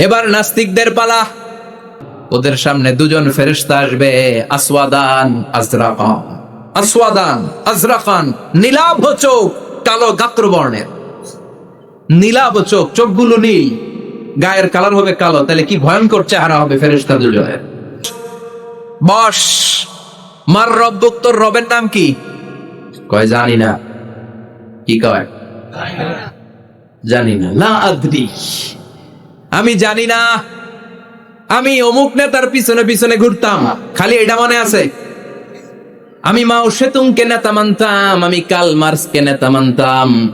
এবার নাস্তিকদের পালা। ওদের সামনে দুজন ফেরেশতা আসবে, আসওয়াদান, আজরাকান। আসওয়াদান, আজরাকান, নীলাভ চোখ, কালো গাত্র বর্ণের। নীলাভ চোখ, চোখগুলো নীল। গায়ের কালার হবে কালো, তাহলে কি ভয়ঙ্কর চেহারা হবে ফেরেশতা দুজনের? বস, মার রব তোর রবের নাম কি? কয়, জানি না। কি কয়? জানি না। লা আদ্রি। আমি জানি না। আমি অমুক নেতার পিছনে পিছনে ঘুরতাম। খালি এটা মনে আছে। আমি মাও সেতুং কে নেতা মানতাম, আমি কাল মার্স কে নেতা মানতাম।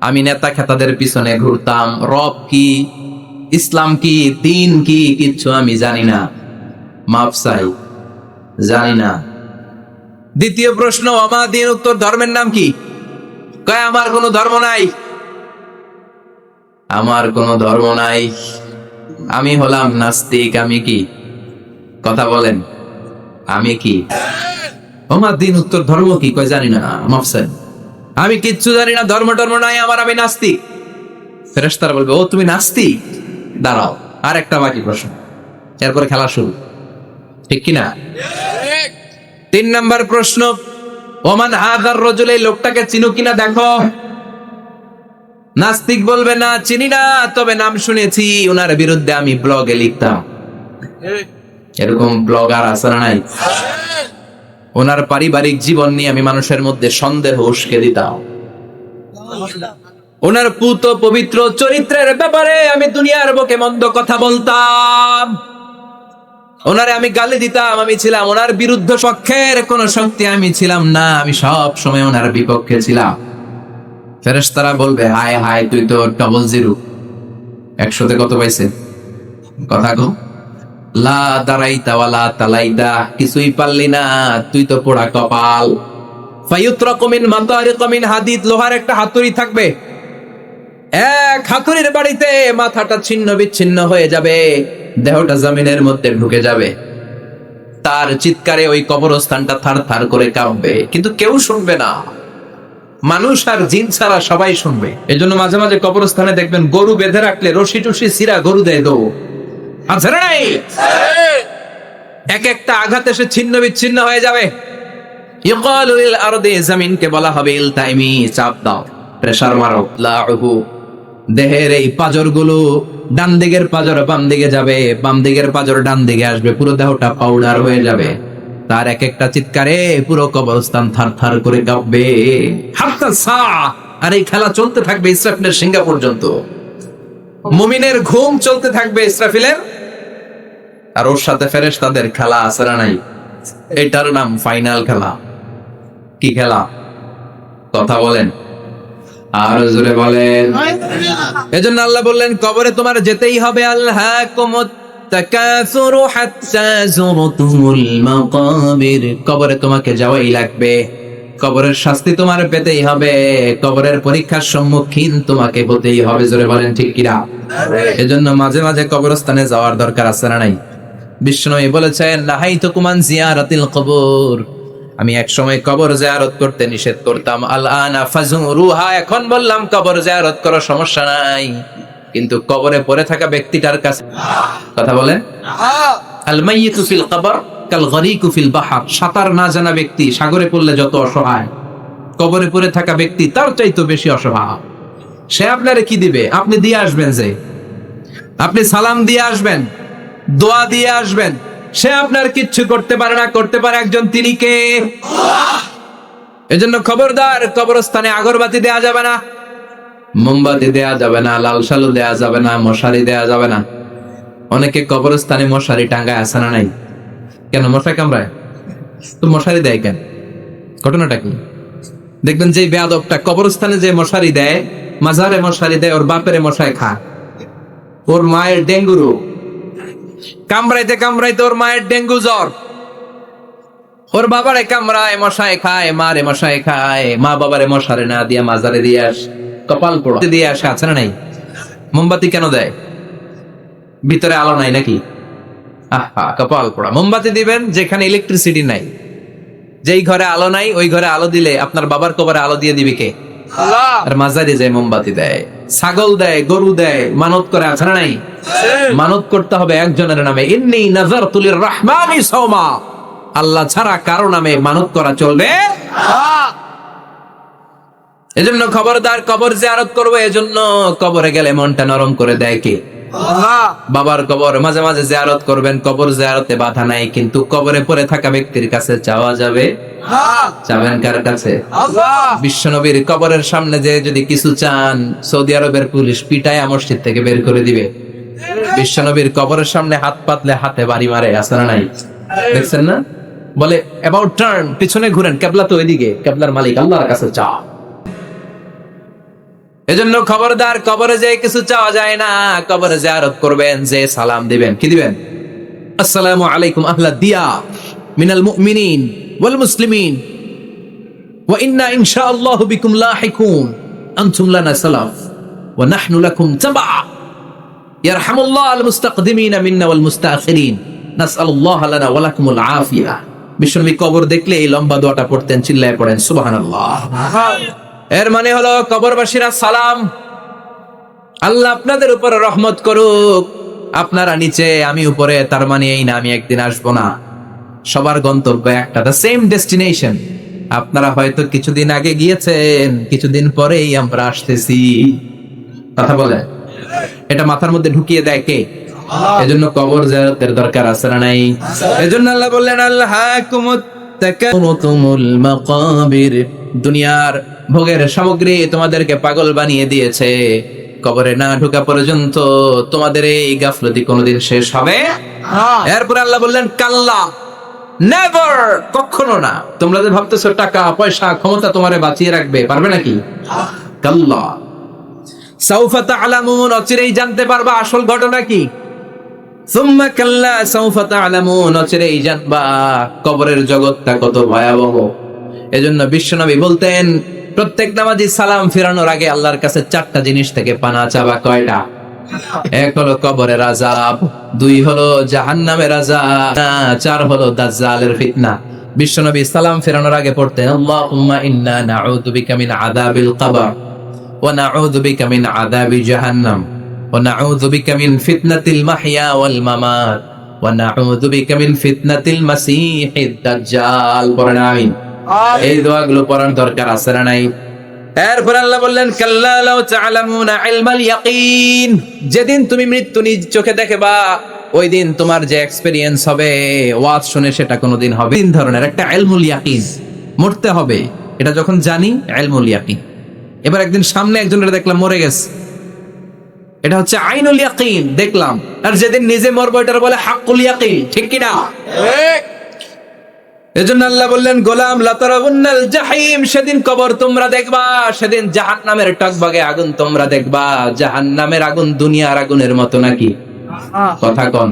আমি নেতা খেতাদের পিছনে ঘুরতাম। রব কি, ইসলাম কি, দিন কি, কিচ্ছু আমি জানি না। মাপ চাই। জানি না। দ্বিতীয় প্রশ্ন অমাদিন উত্তর ধর্মের নাম কি? কয়, আমার কোনো ধর্ম নাই। আমার কোনো ধর্ম নাই। আমি হলাম নাস্তিক, আমি কি? কথা বলেন, আমি কি? আমার দিন উত্তর ধর্ম কি? কয় জানি না মাফসেন আমি কিচ্ছু জানি না, ধর্ম টর্ম নাই, আমার আমি নাস্তিক। ফেরেশতারা বলবে, ও, তুমি নাস্তিক? দাঁড়াও আর একটা বাকি প্রশ্ন। এরপরে খেলা শুরু। ঠিক কি না তিন নাম্বার প্রশ্ন, ওমান হাদার রজুল, এই লোকটাকে চিনো কিনা দেখো। নাস্তিক বলবে না চিনি না তবে নাম শুনেছি ওনার বিরুদ্ধে আমি ব্লগে লিখতাম। এরকম ব্লগার আছে না নাই? ওনার পারিবারিক জীবন নিয়ে আমি মানুষের মধ্যে সন্দেহ উস্কে দিতাম। ওনার পুত পবিত্র চরিত্রের ব্যাপারে আমি দুনিয়ার বুকে মন্দ কথা বলতাম। ওনারে আমি গালি দিতাম আমি ছিলাম ওনার বিরুদ্ধ পক্ষের কোন শক্তি আমি ছিলাম না আমি সব সময় ওনার বিপক্ষে ছিলাম। ফেরেশতারা বলবে, হায় হায়, তুই তো ডবল জিরো একশোতে কত পাইছে? কথা গো লা ওয়ালা তালাইদা কিছুই পারলি না, তুই তো পোড়া কপাল। ফায়ুত্রাকু মিন মাতারিক মিন হাদিদ, লোহার একটা হাতুড়ি থাকবে। এক হাতুড়ির বাড়িতে মাথাটা ছিন্ন বিচ্ছিন্ন হয়ে যাবে, দেহটা জমিনের মধ্যে ঢুকে যাবে। তার চিৎকারে ওই কবরস্থানটা থার থার করে কাঁপবে, কিন্তু কেউ শুনবে না। মানুষ আর জিন ছাড়া সবাই শুনবে। এই জন্য মাঝে মাঝে কবরস্থানে দেখবেন গরু বেঁধে রাখলে রশি টুসি সিরা গরু দেয় দৌ। এক একটা আঘাত এসে ছিন্ন বিচ্ছিন্ন হয়ে যাবে। বলা চাপ দাও দেহের এই পাজরগুলো বাম দিকে যাবে, বাম দিকের পাজর ডান দিকে আসবে, পুরো দেহটা পাউডার হয়ে যাবে। তার এক একটা চিৎকারে পুরো কবরস্থান থার থার করে কাঁপবে। আর এই খেলা চলতে থাকবে ইসরাফিলের সিঙ্গা পর্যন্ত। মুমিনের ঘুম চলতে থাকবে ইসরাফিলের। আর ওর সাথে ফেরেশ তাদের খেলা নাই? এটার নাম ফাইনাল খেলা। কি খেলা? কথা বলেন। আর জোরে বলেন। এজন্য আল্লাহ বললেন কবরে তোমার যেতেই হবে আল্লাহ কুমুত তাকাসুরু হাত্তা যুরতুমুল মাকাবির কবরে তোমাকে যাওয়াই লাগবে। কবরের শাস্তি তোমার পেতেই হবে। কবরের পরীক্ষার সম্মুখীন তোমাকে হতেই হবে জোরে বলেন ঠিক কিনা? এজন্য মাঝে মাঝে কবরস্থানে যাওয়ার দরকার আছে না নাই? বিষ্ণু বলেছেন নাহাই তো কুমান জিয়ারাতিল কবর। আমি এক সময় কবর জিয়ারত করতে নিষেধ করতাম। আল আনা ফাজুরুহা এখন বললাম কবর জিয়ারত করার সমস্যা নাই। কিন্তু কবরে পড়ে থাকা ব্যক্তিটার কাছে কথা আল ফিল কবর কাল গরিকু ফিল বাহার। সাঁতার না জানা ব্যক্তি সাগরে পড়লে যত অসহায়। কবরে পড়ে থাকা ব্যক্তি তার চাইতো বেশি অসহায়। সে আপনারে কি দিবে? আপনি দিয়ে আসবেন যে। আপনি সালাম দিয়ে আসবেন, দোয়া দিয়ে আসবেন। সে আপনার কিচ্ছু করতে পারে না, করতে পারে একজন তিনি কে এজন্য খবরদার, কবরস্থানে আগরবাতি দেয়া যাবে না। মোমবাতি দেয়া যাবে না, লাল সালু দেয়া যাবে না, মশারি দেয়া যাবে না। অনেকে কবরস্থানে মশারি টাঙ্গায় আসে না নাই? কেন মশা কামড়ায়? তো মশারি দেয় কেন? ঘটনাটা কি? দেখবেন যে বেয়াদবটা কবরস্থানে যে মশারি দেয়, মাজারে মশারি দেয়, ওর বাপের মশায় খা। ওর মায়ের ডেঙ্গু রোগ। কামড়াইতে কামড়াইতে ওর মায়ের ডেঙ্গু জ্বর। ওর বাবারে কামড়ায় মশায় খায়, মারে মশায় খায়, মা বাবারে মশারে না দিয়া মাজারে দিয়ে আস। কপাল পোড়া। দিয়ে আসে আছে না নাই? মোমবাতি কেন দেয়? ভিতরে আলো নাই নাকি? আহা কপাল পোড়া। মোমবাতি দিবেন যেখানে ইলেকট্রিসিটি নাই। যেই ঘরে আলো নাই ওই ঘরে আলো দিলে আপনার বাবার কবরে আলো দিয়ে দিবে কে? আর মাজারে যায় মোমবাতি দেয়। ছাগল দেয় গরু দেয় মানত করে আছে না নাই? মানত করতে হবে একজনের নামে। ইন্নি নাজার তুলির রহমানি সৌমা আল্লাহ ছাড়া কারও নামে মানত করা চলবে? এজন্য খবরদার কবর জিয়ারত করব এজন্য কবরে গেলে মনটা নরম করে দেয় কি? বাবার কবর মাঝে মাঝে জিয়ারত করবেন কবর জিয়ারতে বাধা নাই কিন্তু কবরে পড়ে থাকা ব্যক্তির কাছে চাওয়া যাবে? যাবেন কার কাছে? বিশ্বনবীর কবরের সামনে যে যদি কিছু চান সৌদি আরবের পুলিশ পিটায় মসজিদ থেকে বের করে দিবে। বিশ্বনবীর কবরের সামনে হাত পাতলে হাতে বাড়ি মারে আছে না নাই? দেখছেন না? বলে অ্যাবাউট টার্ন পিছনে ঘুরেন কেবলা তো ওইদিকে কেবলার মালিক আল্লাহর কাছে চা এজন্য খবরদার কবরে যে কিছু চাওয়া যায় না। কবরে জিয়ারত করবেন যে সালাম দিবেন। কি দিবেন? আসসালামু আলাইকুম আহলা দিয়া মিনাল মুমিনিন ওয়াল মুসলিমিন। ওয়া ইন্না ইনশাআল্লাহু বিকুম লাহিকুন। আনতুম লানা সালাফ ওয়া নাহনু লাকুম তাবা ইয়ারহামুল্লাহ আল মুস্তাকদিমিন মিন্না ওয়াল মুস্তাখিরিন। নাসআলুল্লাহ লানা ওয়া লাকুমুল আফিয়া। বিশ্বনবী কবর দেখলে এই লম্বা দোয়াটা পড়তেন, চিল্লায় পড়েন, সুবহানাল্লাহ। সুবহানাল্লাহ। এর মানে হলো কবরবাসীরা সালাম আল্লাহ আপনাদের উপর রহমত করুক আপনারা নিচে আমি উপরে তার মানে এই না আমি একদিন আসব না সবার গন্তব্য একটা দ্য সেম ডেস্টিনেশন আপনারা হয়তো কিছুদিন আগে গিয়েছেন কিছুদিন পরেই আমরা আসতেছি কথা বলে এটা মাথার মধ্যে ঢুকিয়ে দেয় কে এজন্য কবর জিয়ারতের দরকার আছে না নাই এজন্য আল্লাহ বললেন আল্লাহ তাকাতুমুল মাকাবির দুনিয়ার ভোগের সামগ্রী তোমাদেরকে পাগল বানিয়ে দিয়েছে। কবরে না ঢুকা পর্যন্ত তোমাদের এই গাফলতি কোনোদিন শেষ হবে? এরপর আল্লাহ বললেন কাল্লা নেভার কখনো না। তোমরা যে ভাবতেছো টাকা পয়সা ক্ষমতা তোমারে বাঁচিয়ে রাখবে পারবে নাকি? কাল্লা। সাউফা তাআলামুন অচিরেই জানতে পারবা আসল ঘটনা কি। সুম্মা কাল্লা সাউফা তাআলামুন অচিরেই জানবা কবরের জগৎটা কত ভয়াবহ। এজন্য বিশ্বনবী বলতেন প্রত্যেক নামাজি সালাম ফেরানোর আগে আল্লাহর কাছে চারটা জিনিস থেকে পানা চাবা কয়টা? এক হলো কবরের আজাব দুই হলো জাহান্নামের আজাব চার হলো দাজ্জালের ফিতনা। বিশ্বনবী সালাম ফেরানোর আগে পড়তেন, আল্লাহুম্মা ইন্না নাউযু বিকা মিন আযাবিল কবর ওয়া নাউযু বিকা মিন আযাবি জাহান্নাম ওয়া নাউযু বিকা মিন ফিতনাতিল মাহইয়া ওয়াল মামাত ওয়া নাউযু বিকা মিন ফিতনাতিল মাসীহিদ দাজ্জাল। পড়েন, আমিন। এই দোয়াগুলো পড়ার দরকার আছে না নাই? এরপর আল্লাহ বললেন কাল্লা লাউ তাআলামুনা ইলমাল ইয়াকিন। যেদিন তুমি মৃত্যু নিজ চোখে দেখবা ওই দিন তোমার যে এক্সপেরিয়েন্স হবে ওয়াজ শুনে সেটা কোনোদিন হবে। তিন ধরনের একটা ইলমুল ইয়াকিন মরতে হবে। এটা যখন জানি ইলমুল ইয়াকিন। এবার একদিন সামনে একজনের দেখলাম মরে গেছে। এটা হচ্ছে আইনুল ইয়াকিন দেখলাম। আর যেদিন নিজে মরবো এটার বলে হাক্কুল ইয়াকিন ঠিক কি না এজন্য আল্লাহ বললেন গোলাম লাতারাবুন্নাল জাহিম সেদিন কবর তোমরা দেখবা সেদিন জাহান্নামের টকবগে আগুন তোমরা দেখবা জাহান্নামের আগুন দুনিয়ার আগুনের মতো নাকি? কথা কন।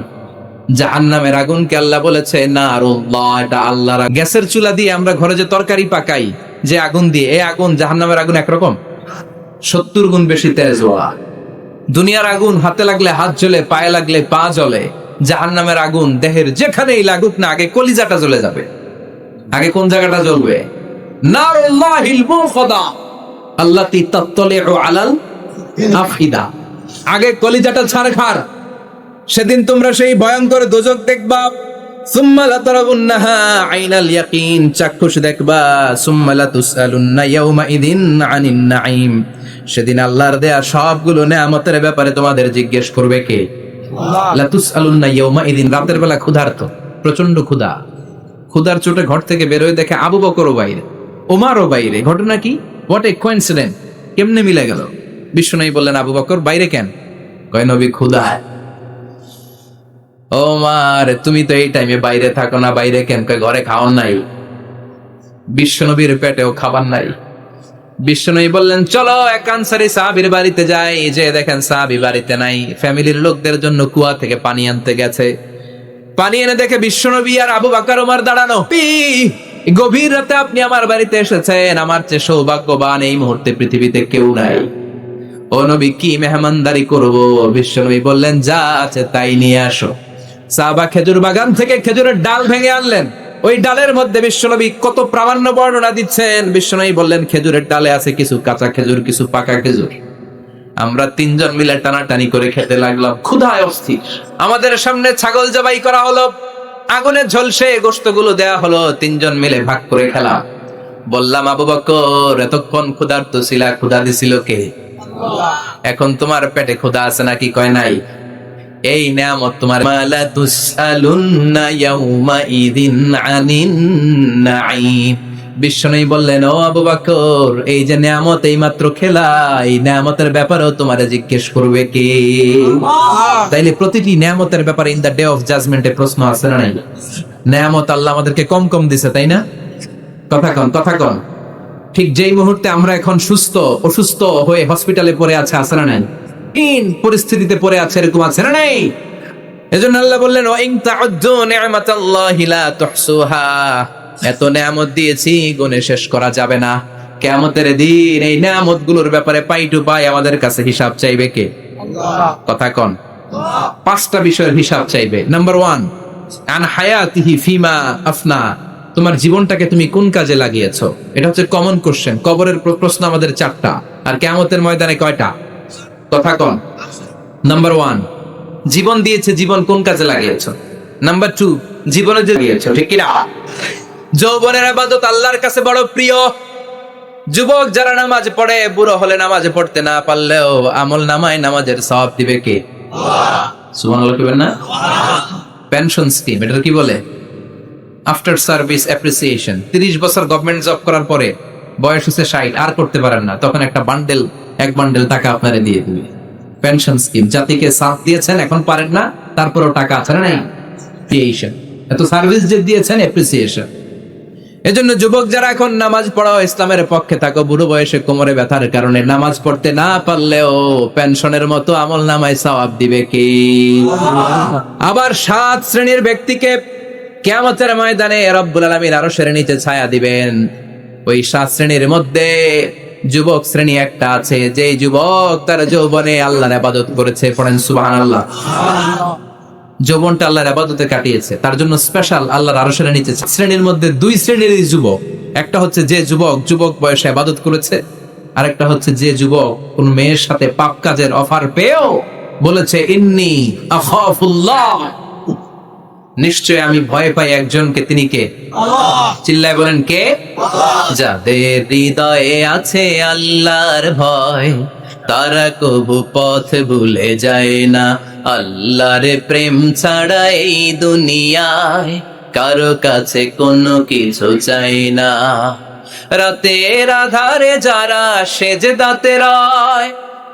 জাহান্নামের আগুনকে আল্লাহ বলেছে না আল্লাহ এটা আল্লাহর গ্যাসের চুলা দিয়ে আমরা ঘরে যে তরকারি পাকাই যে আগুন দিয়ে এই আগুন জাহান্নামের আগুন একরকম? সত্তর গুণ বেশি তেজ হওয়া দুনিয়ার আগুন হাতে লাগলে হাত জ্বলে পায়ে লাগলে পা জ্বলে জাহান্নামের আগুন দেহের যেখানেই লাগুক না আগে কলিজাটা জ্বলে যাবে। আগে কোন জায়গাটা জ্বলবে? আল্লাতি আলাল আফিদা আগে কলিজাটা ছাড়খার সেদিন তোমরা সেই ভয়ঙ্কর দোজক দেখবা। সুম্মা লাতারাবুন্নাহা আইনাল ইয়াকিন। চাক্ষুষ দেখবা। সুম্মা লাতুসআলুন্না ইয়াউমা ইদিন আনিন নাঈম। সেদিন আল্লাহর দেয়া সবগুলো নেয়ামতের ব্যাপারে তোমাদের জিজ্ঞেস করবে কে? লাতুসআলুন্না ইয়াউমা ইদিন। রাতের বেলা ক্ষুধার্ত। প্রচণ্ড ক্ষুধা। ক্ষুধার চোটে ঘর থেকে বেরোয় দেখে আবু বকরও বাইরে, ওমারও বাইরে। ঘটনা কি? হোয়াট এ কোইন্সিডেন্ট কেমনে মিলে গেল? বিশ্বনবী বললেন, আবু বকর, বাইরে কেন? কয়, নবী ক্ষুধায় ওমার, তুমি তো এই টাইমে বাইরে থাকো না, বাইরে কেন? কয়, ঘরে খাওয়ার নাই। বিশ্বনবীর পেটেও খাবার নাই। বিশ্বনবী বললেন, চলো, এক আনসারি সাহাবির বাড়িতে যাই। যে দেখেন সাহাবি বাড়িতে নাই। ফ্যামিলির লোকদের জন্য কুয়া থেকে পানি আনতে গেছে। পানি এনে দেখে বিশ্বনবী আর আবু বাকার, ওমার দাঁড়ানো। গভীর রাতে আপনি আমার বাড়িতে এসেছেন। আমার চেয়ে সৌভাগ্যবান এই মুহূর্তে পৃথিবীতে কেউ নাই। ও নবী, কি মেহমানদারি করব? বিশ্বনবী বললেন, যা আছে তাই নিয়ে আসো। সাহাবা খেজুর বাগান থেকে খেজুরের ডাল ভেঙে আনলেন। ওই ডালের মধ্যে বিশ্বনবী কত প্রামাণ্য বর্ণনা দিচ্ছেন। বিশ্বনবী বললেন, খেজুরের ডালে আছে কিছু কাঁচা খেজুর, কিছু পাকা খেজুর। আমরা তিনজন মিলে টানাটানি করে খেতে লাগলাম। ক্ষুধায় অস্থির। আমাদের সামনে ছাগল জবাই করা হলো। আগুনে ঝলসে গোস্তগুলো দেয়া হলো। তিনজন মিলে ভাগ করে খেলাম। বললাম, আবু বকর এতক্ষণ ক্ষুধার্ত ছিলা ক্ষুধা দিছিল কে? এখন তোমার পেটে ক্ষুধা আছে নাকি কয় নাই? এই নিয়ামত তোমার মালা তুসালুন্না ইয়াউমা ইদিন আনিন নাঈম। বললেন ও আবু বকর এই যে নিয়ামত এই মাত্র খেলা এই নিয়ামতের ব্যাপারেও তোমারে জিজ্ঞেস করবে কে? তাইলে প্রতিটি নিয়ামতের ব্যাপারে ইন দা ডে অফ জাজমেন্টে প্রশ্ন আছে না নাই? নিয়ামত আল্লাহ আমাদেরকে কম কম দিছে তাই না? কথা কন কথা কন। ঠিক যেই মুহূর্তে আমরা এখন সুস্থ অসুস্থ হয়ে হসপিটালে পড়ে আছে আছে না নাই? ইন পরিস্থিতিতে পড়ে আছে এরকম আছে না নাই? এজন্য আল্লাহ বললেন তাউদ্দু নি'মাতাল্লাহি লা তুহসুহা। এত নিয়ামত দিয়েছি, গুণে শেষ করা যাবে না। কিয়ামতের দিন এই নিয়ামতগুলোর ব্যাপারে পাই টু পাই আমাদের কাছে হিসাব চাইবে কে? কথা কন। পাঁচটা বিষয়ের হিসাব চাইবে। নাম্বার ওয়ান ফিমা তোমার জীবনটাকে তুমি কোন কাজে লাগিয়েছো? এটা হচ্ছে কমন কোশ্চেন কবরের প্রশ্ন আমাদের চারটা। আর কেয়ামতের ময়দানে কয়টা? কথা কন। নাম্বার ওয়ান জীবন দিয়েছে, জীবন কোন কাজে লাগিয়েছো? নাম্বার টু জীবনে যে দিয়েছ ঠিক কিনা যৌবনের আবাদত আল্লাহর কাছে বড় প্রিয়। যুবক যারা নামাজ পড়ে বুড়ো হলে নামাজে পড়তে না পারলেও আমল নামায় নামাজের সব দিবে কে? না? পেনশন স্কিম এটা কি বলে? আফটার সার্ভিস অ্যাপ্রিসিয়েশন তিরিশ বছর গভর্নমেন্ট জব করার পরে বয়স হচ্ছে ষাট আর করতে পারেন না। তখন একটা বান্ডেল এক বান্ডেল টাকা আপনারে দিয়ে দিবে। পেনশন স্কিম জাতিকে সাথ দিয়েছেন এখন পারেন না তারপরেও টাকা আছে না নাই? এত সার্ভিস যে দিয়েছেন অ্যাপ্রিসিয়েশন এজন্য যুবক যারা এখন নামাজ পড়াও ইসলামের পক্ষে থাকো, বুড়ো বয়সে কোমরে ব্যথার কারণে নামাজ পড়তে না পারলেও পেনশনের মতো আমল নামায় সওয়াব দিবে কি? আবার সাত শ্রেণির ব্যক্তিকে কেয়ামতের ময়দানে রব্বুল আলামিন আরও শ্রেণির নিচে ছায়া দিবেন। ওই সাত শ্রেণির মধ্যে যুবক শ্রেণি একটা আছে যে যুবক তার যৌবনে আল্লাহর আবাদত করেছে, পড়েন সুবহানাল্লাহ। যৌবনটা আল্লাহর আবাদতে কাটিয়েছে। তার জন্য স্পেশাল আল্লাহর আরও শ্রেণি নিচে শ্রেণির মধ্যে দুই শ্রেণির যুবক। একটা হচ্ছে যে যুবক যুবক বয়সে আবাদত করেছে। আরেকটা হচ্ছে যে যুবক কোন মেয়ের সাথে পাপ কাজের অফার পেয়েও বলেছে ইন্নি আখাফুল্লাহ। নিশ্চয় আমি ভয় পাই একজনকে তিনি কে? চিল্লায় বলেন কে? যাদের হৃদয়ে আছে আল্লাহর ভয় তারা কবু পথ ভুলে যায় না। আল্লাহর প্রেম ছাড়া এই দুনিয়ায় কারও কাছে কোনো কিছু চাই না। রাতের আধারে যারা সেজে দাঁতে রয়,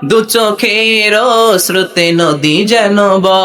দু চোখের শ্রুতে নদী যেন বয়।